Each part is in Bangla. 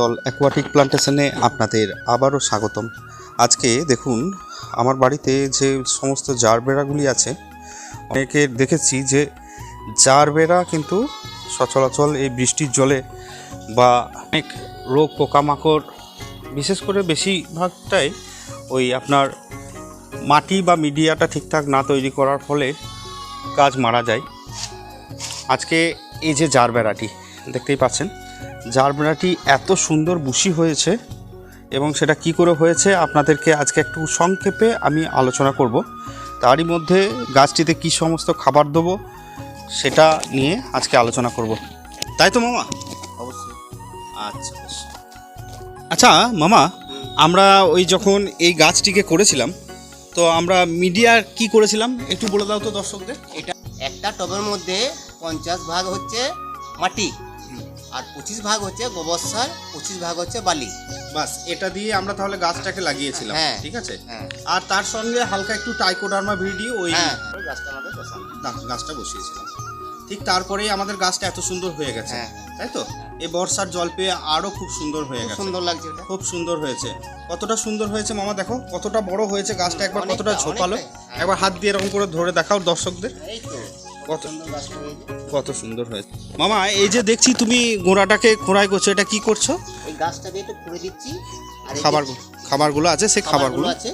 দল অ্যাকোয়াটিক প্লান্টেশনে আপনাদের আবারও স্বাগতম। আজকে দেখুন, আমার বাড়িতে যে সমস্ত জারবেরাগুলি আছে, অনেকে দেখেছি যে জারবেরা কিন্তু সচরাচর এই বৃষ্টির জলে বা অনেক রোগ পোকামাকড়, বিশেষ করে বেশিরভাগটাই ওই আপনার মাটি বা মিডিয়াটা ঠিকঠাক না তৈরি করার ফলে গাছ মারা যায়। আজকে এই যে জারবেরাটি, দেখতেই পাচ্ছেন জারবেরাটি এত সুন্দর বুশি হয়েছে এবং সেটা কি করে হয়েছে আপনাদেরকে আজকে একটু সংক্ষেপে আমি আলোচনা করব। তারই মধ্যে গাছটিতে কি সমস্ত খাবার দেবো সেটা নিয়ে আজকে আলোচনা করব। তাই তো মামা? অবশ্যই। আচ্ছা আচ্ছা মামা আমরা ওই যখন এই গাছটিকে করেছিলাম তো আমরা মিডিয়ার কি করেছিলাম? একটু বলে দাও তো দর্শকদের। এটা একটা টবের মধ্যে পঞ্চাশ ভাগ হচ্ছে মাটি। আর পঁচিশ ভাগ হচ্ছে গোবর সার পঁচিশ ভাগ হচ্ছে বালি। বাস এটা দিয়ে আমরা তাহলে গাছটাকে লাগিয়েছিলাম হ্যাঁ। ঠিক আছে? হ্যাঁ। আর তার সঙ্গে হালকা একটু টাইকোডার্মা ভিডি ওই হ্যাঁ। গাছটা আমাদের গাছটা বসিয়েছিলাম। ঠিক তারপরেই আমাদের গাছটা এত সুন্দর হয়ে গেছে হ্যাঁ। তাই তো? এই বর্ষার জল পেয়ে আরও খুব সুন্দর হয়ে গেছে। সুন্দর লাগছে খুব সুন্দর হয়েছে। কতটা সুন্দর হয়েছে মামা দেখো কতটা বড় হয়েছে গাছটা একবার কতটা ছোপালো। একবার হাত দিয়ে এরকম করে ধরে দেখাও দর্শকদের। এই তো। কত সুন্দর হয়েছে। কত সুন্দর হয়েছে। মামা এই যে দেখছি তুমি গোড়াটাকে খোঁড়াই করছ এটা কি করছ? এই গাছটাকে একটু খুঁড়ে দিচ্ছি খাবার খাবারগুলো আছে সে খাবারগুলো আছে।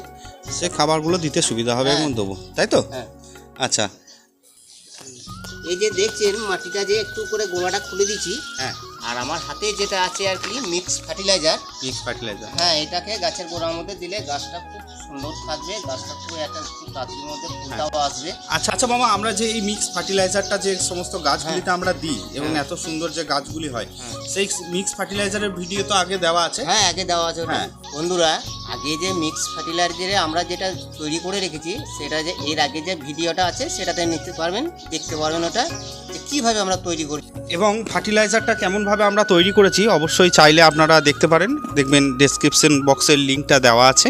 সে খাবারগুলো দিতে সুবিধা হবে হ্যাঁ। এমন দেবো তাই তো? হ্যাঁ। আচ্ছা। এই যে দেখছেন মাটিটা যে একটু করে গোড়াটা খুলে দিচ্ছি। হ্যাঁ। আর আমার হাতে যেটা আছে আর কি মিক্স ফার্টিলাইজার মিক্স ফার্টিলাইজার হ্যাঁ এটাকে গাছের গোড়ার মধ্যে দিলে গাছটা খুব সুন্দর থাকবে গাছটা খুব একটা খুব মধ্যে ফুলটাও আসবে। আচ্ছা আচ্ছা মামা আমরা যে এই মিক্স ফার্টিলাইজারটা যে সমস্ত গাছগুলিতে আমরা দিই এবং এত সুন্দর যে গাছগুলি হয় হ্যাঁ। সেই মিক্স ফার্টিলাইজারের ভিডিও তো আগে দেওয়া আছে? হ্যাঁ আগে দেওয়া আছে হ্যাঁ। বন্ধুরা আগে যে মিক্স ফার্টিলাইজারে আমরা যেটা তৈরি করে রেখেছি, সেটা যে এর আগে যে ভিডিওটা আছে, সেটাতে নিতে পারবেন, দেখতে পারবেন ওটা, যে কীভাবে আমরা তৈরি করি। এবং ফার্টিলাইজারটা কেমনভাবে আমরা তৈরি করেছি, অবশ্যই চাইলে আপনারা দেখতে পারেন, দেখবেন ডেসক্রিপশন বক্সের লিঙ্কটা দেওয়া আছে।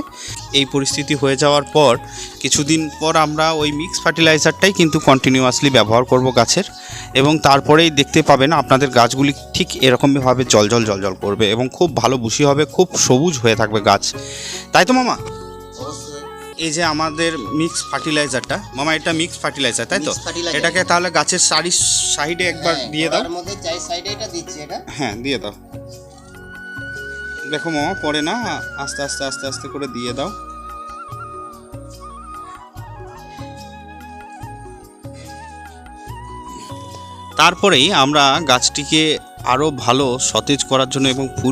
এই পরিস্থিতি হয়ে যাওয়ার পর, কিছুদিন পর আমরা ওই মিক্স ফার্টিলাইজারটাই কিন্তু কন্টিনিউয়াসলি ব্যবহার করব গাছের। এবং তারপরেই দেখতে পাবেন আপনাদের গাছগুলি ঠিক এরকমভাবে জল জল জল জল করবে এবং খুব ভালো বুশি হবে খুব সবুজ হয়ে থাকবে গাছ। তাই তো মামা? এই যে আমাদের মিক্স ফার্টিলাইজারটা মামা এটা মিক্স ফার্টিলাইজার তাই তো? এটাকে তাহলে গাছের সারি সাইডে একবার হ্যাঁ, দিয়ে দাও। গোড়ার মধ্যে চাই সাইডে এটা দিচ্ছি এটা। হ্যাঁ দিয়ে দাও। দেখো মামা পরে না আস্তে আস্তে আস্তে আস্তে করে দিয়ে দাও। তারপরেই আমরা গাছটিকে আরও ভালো সতেজ করার জন্য এবং ফুল